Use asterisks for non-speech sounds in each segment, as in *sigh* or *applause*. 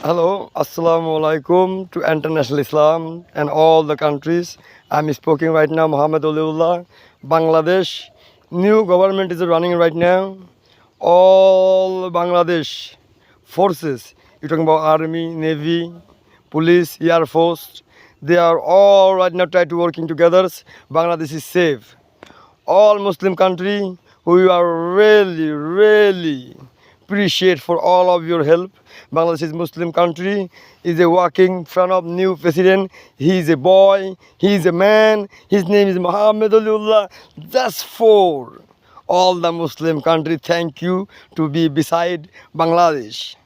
Hello, Assalamu alaikum to international Islam and all the countries. I'm speaking right now, Muhammad Oliullah, Bangladesh. New government is running right now. All Bangladesh forces, you're talking about army, navy, police, air force, they are all right now trying to working together. Bangladesh is safe. All Muslim country, we are really, really appreciate for all of your help. Bangladesh is Muslim country, is a working front of new president. He is a boy, he is a man. His name is Muhammad Aliullah. Just for all the Muslim country, thank you to be beside Bangladesh.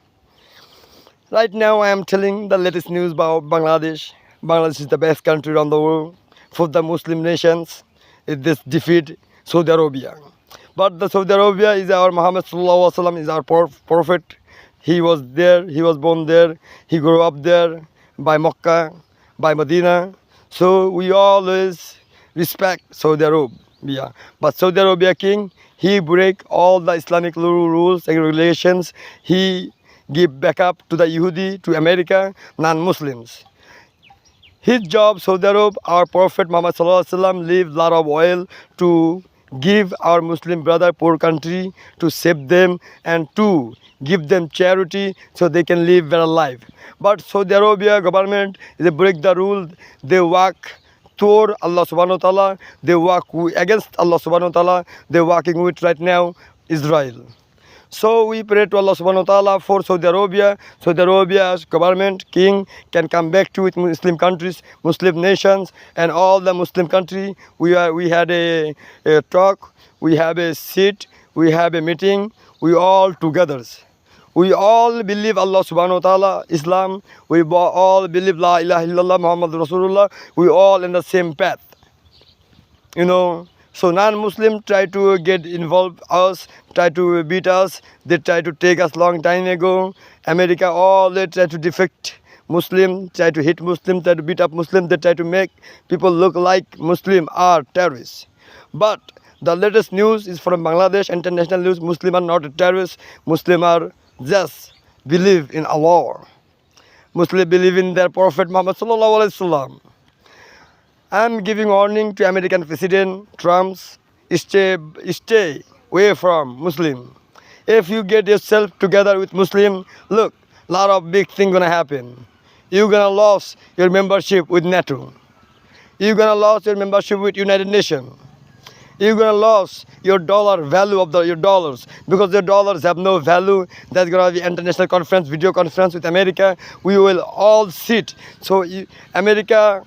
Right now, I am telling the latest news about Bangladesh. Bangladesh is the best country around the world for the Muslim nations. This defeat Saudi Arabia. But the Saudi Arabia is our Muhammad Sallallahu Alaihi Wasallam is our pro- prophet. He was there. He was born there. He grew up there by Mecca, by Medina. So we always respect Saudi Arabia. But Saudi Arabia king, he break all the Islamic rules and regulations. He give backup to the Yehudi, to America, non-Muslims. His job, Saudi Arab, our Prophet Muhammad Sallallahu Alaihi Wasallam leave lot of oil to give our Muslim brother poor country to save them and to give them charity so they can live better life. But Saudi Arabia government they break the rule. They work toward Allah Subhanahu wa Taala. They work against Allah Subhanahu wa Taala. They're working with right now Israel. So we pray to Allah subhanahu wa ta'ala for Saudi Arabia. Saudi Arabia's government, king can come back to with Muslim countries, Muslim nations and all the Muslim country. We are we had a, a talk, we have a seat, we have a meeting, we all together. We all believe Allah subhanahu wa ta'ala, Islam. We all believe La ilaha illallah Muhammad Rasulullah. We all in the same path you know so non-muslim try to get involved us try to beat us. They try to take us long time ago. America all they try to defect muslim try to hit muslim try to beat up muslim. They try to make people look like muslim are terrorists. But the latest news is from bangladesh. International news muslim are not a terrorist. Muslim are just believe in allah. Muslim believe in their prophet muhammad sallallahu alaihi wasallam I'm giving warning to American President Trump, stay, stay away from Muslim. If you get yourself together with Muslim, look, lot of big thing gonna happen. You're gonna lose your membership with NATO. You're gonna lose your membership with United Nations. You're gonna lose your dollar value of the, your dollars because your dollars have no value. That's gonna be international conference, video conference with America. We will all sit. So you, America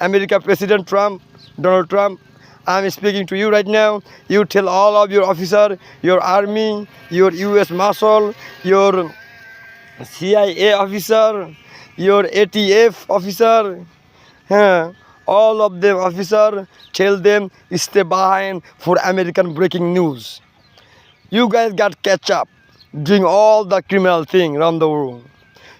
America President Trump, Donald Trump, I'm speaking to you right now. You tell all of your officer, your army, your US Marshal, your CIA officer, your ATF officer, huh, all of them officer, tell them stay behind for American breaking news. You guys got catch up doing all the criminal thing around the world.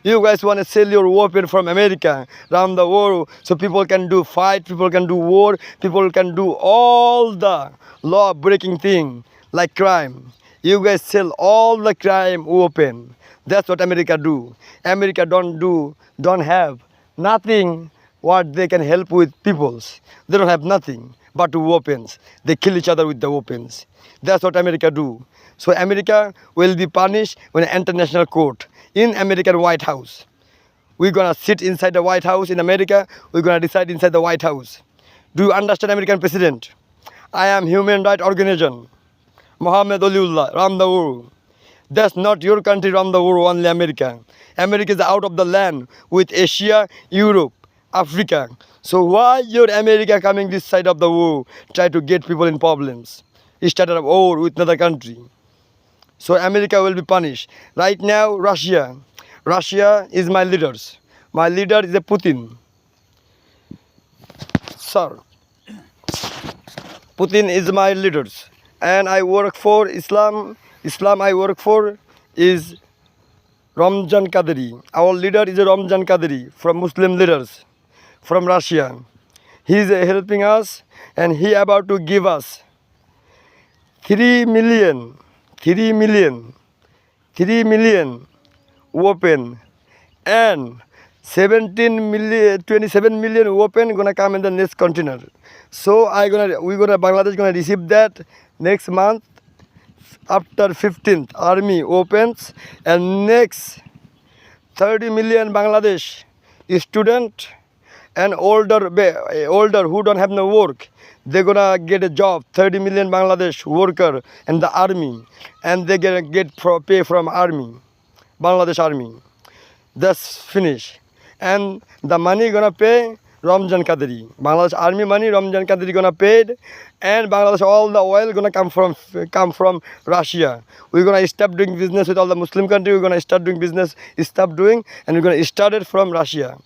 You guys want to sell your weapon from America around the world so people can do fight, people can do war, people can do all the law breaking thing like crime. You guys sell all the crime weapon. That's what America do. America don't do, don't have nothing what they can help with peoples. They don't have nothing but weapons. They kill each other with the weapons. That's what America do. So America will be punished when international court in American White House. We're gonna sit inside the White House in America. We're gonna decide inside the White House. Do you understand, American President? I am human rights organization. Muhammad Aliullah, around the world. That's not your country the world, only America. America is out of the land with Asia, Europe, Africa. So why your America coming this side of the world, try to get people in problems? Started a war with another country. So America will be punished. Right now, Russia. Russia is my leaders. My leader is a Putin. Sir. Putin is my leaders. And I work for Islam. Islam I work for is Ramjan Kadri. Our leader is Ramjan Kadri from Muslim leaders from Russia. He is uh, helping us and he about to give us 3 million, 3 million, 3 million weapon and 17 million 27 million open gonna come in the next container so i gonna we gonna bangladesh gonna receive that next month after 15th army opens and next 30 million bangladesh student and older older who don't have no work they're gonna get a job 30 million bangladesh worker in the army and they gonna get pro- pay from army bangladesh army that's finished and the money gonna pay Ramjan Kadiri. Bangladesh army money Ramjan Kadiri gonna paid and Bangladesh all the oil gonna come from come from Russia. We're gonna stop doing business with all the Muslim country. We're gonna start doing business, stop doing, and we're gonna start it from Russia.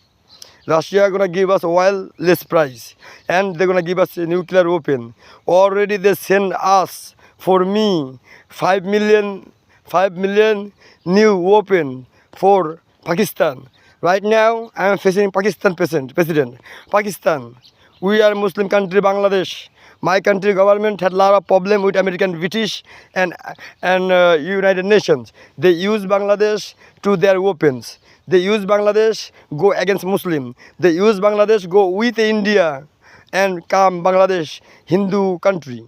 Russia gonna give us oil less price and they're gonna give us a nuclear weapon. Already they send us for me five million five million new weapon for Pakistan. Right now I am facing Pakistan president president. Pakistan. We are Muslim country Bangladesh. My country government had a lot of problem with American British and and uh, United Nations. They use Bangladesh to their weapons. They use Bangladesh go against Muslim. They use Bangladesh go with India and come Bangladesh Hindu country.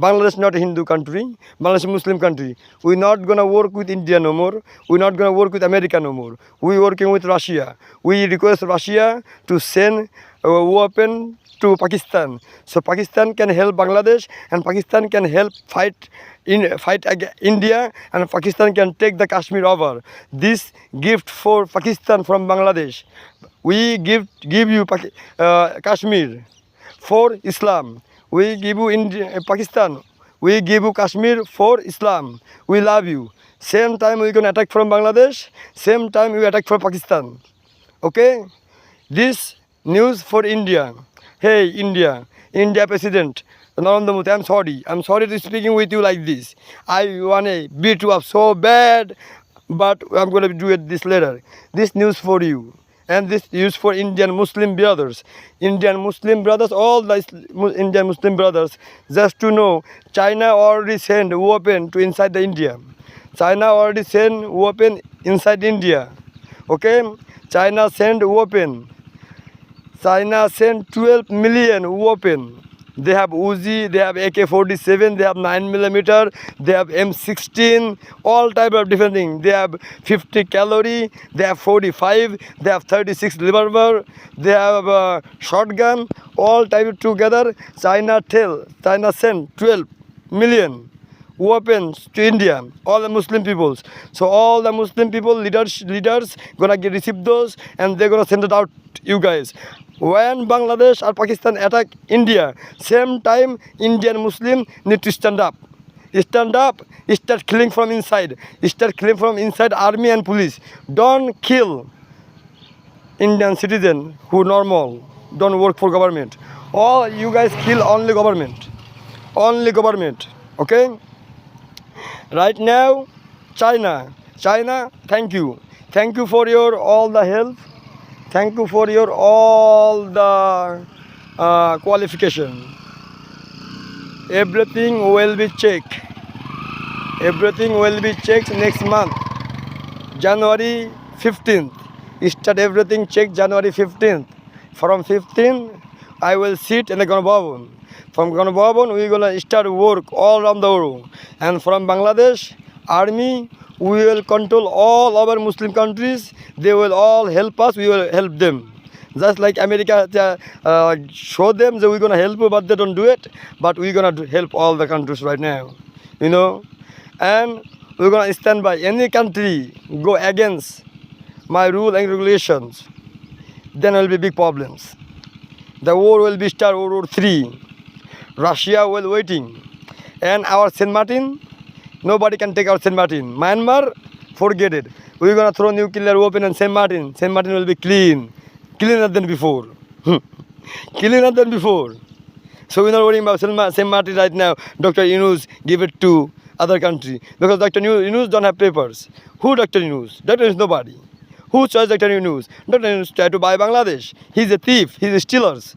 Bangladesh not a Hindu country. Bangladesh a Muslim country. We're not gonna work with India no more. We're not gonna work with America no more. We're working with Russia. We request Russia to send a weapon to Pakistan. So Pakistan can help Bangladesh and Pakistan can help fight in fight against India and Pakistan can take the Kashmir over. This gift for Pakistan from Bangladesh. We give give you uh, Kashmir for Islam. We give you Pakistan we give you Kashmir for Islam we love you same time we can attack from Bangladesh same time we attack for Pakistan okay this news for India hey India India president Narendra Modi, I'm sorry. I'm sorry to speaking with you like this. I want to beat you up so bad, but I'm going to do it this later. This news for you. And this news for Indian Muslim brothers. Indian Muslim brothers, all the Indian Muslim brothers, just to know, China already sent weapon to inside the India. China already sent weapon inside India. Okay? China sent weapon. China sent 12 million weapon. They have Uzi, they have AK-47, they have 9 millimeter, they have M16, all type of different things. They have 50 calorie, they have 45, they have 36 revolver, they have uh, shotgun, all type together. China tell, China sent 12 million weapons to India, all the Muslim peoples. So all the Muslim people, leaders, leaders gonna get receive those and they're gonna send it out you guys. One Bangladesh R Pakistan attack India same time Indian Muslim need to stand up stand up start killing from inside start killing from inside army and police don't kill Indian citizen who normal don't work for government uh you guys kill only government only government okay right now China China thank you thank you for your all the help thank you for your all the qualification everything will be check everything will be check next month January fifteenth start everything check January fifteenth from fifteenth I will sit in the Ganabhaban from Ganabhaban we goal start work all round the world and from Bangladesh army we will control all our muslim countries they will all help us we will help them just like america uh, uh, show them that we're gonna help you but they don't do it but we're gonna do- help all the countries right now you know and we're gonna stand by any country go against my rule and regulations then will be big problems the war will be start world war 3 russia will waiting and our saint martin nobody can take out saint martin myanmar forget it we're gonna throw nuclear weapon on saint martin saint martin will be clean cleaner than before hmm. *laughs* cleaner than before so we're not worrying about Saint Martin right now. Dr. Yunus give it to other country because Dr. Yunus don't have papers. Who Dr. Yunus? Dr. Yunus nobody. Who chose Dr. Yunus? Dr. Yunus tried to buy Bangladesh. He's a thief. He's a stealers.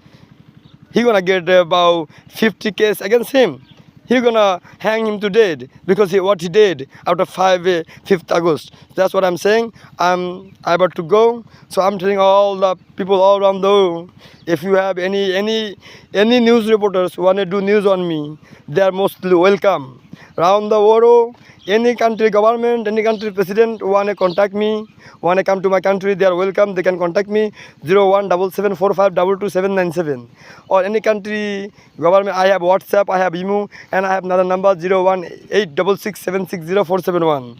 He gonna get about 50 case against him. He gonna hang him to dead because he, what he did after 5 uh, 5th August. That's what I'm saying. I'm about to go, so I'm telling all the people all around the world, if you have any any any news reporters who wanna do news on me, they are mostly welcome. Around the world, any country government, any country president wanna contact me, wanna come to my country, they are welcome. They can contact me 017745227797 or any country government. I have WhatsApp, I have email, and I have another number 01866760471.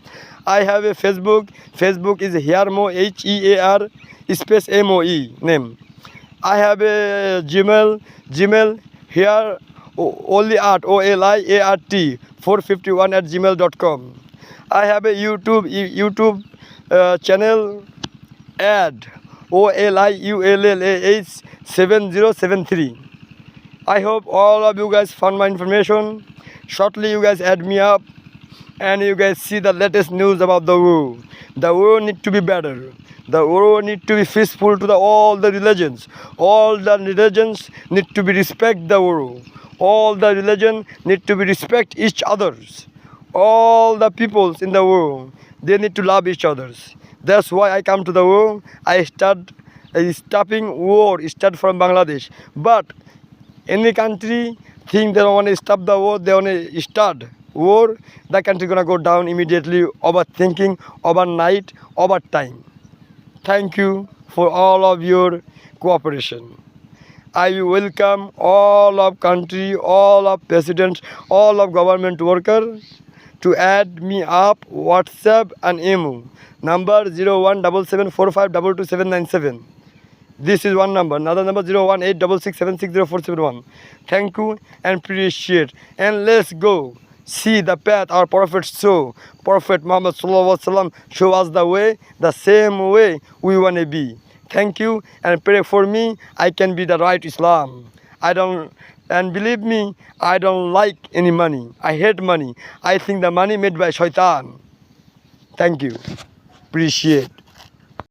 I have a Facebook. Facebook is Hearmo H E A R space M O E name. I have a Gmail, Gmail here only art O L I A R T 451 at gmail.com. I have a YouTube YouTube uh, channel ad O L I U L L A H 7073. I hope all of you guys found my information. Shortly, you guys add me up and you guys see the latest news about the world. The world need to be better. The world need to be peaceful to the, all the religions. All the religions need to be respect the world. All the religion need to be respect each others. All the peoples in the world they need to love each others. That's why I come to the world. I start uh, stopping war. Start from Bangladesh, but any country think they don't want to stop the war, they want to start war, the country gonna go down immediately, overthinking, overnight, over time. Thank you for all of your cooperation. I welcome all of country, all of presidents, all of government worker to add me up WhatsApp and email number 0177452277. This is one number. Another number 01866760471. Thank you and appreciate. And let's go see the path our Prophet show. Prophet Muhammad show us the way, the same way we want to be. Thank you and pray for me. I can be the right Islam. I don't and believe me, I don't like any money. I hate money. I think the money made by shaitan. Thank you. Appreciate.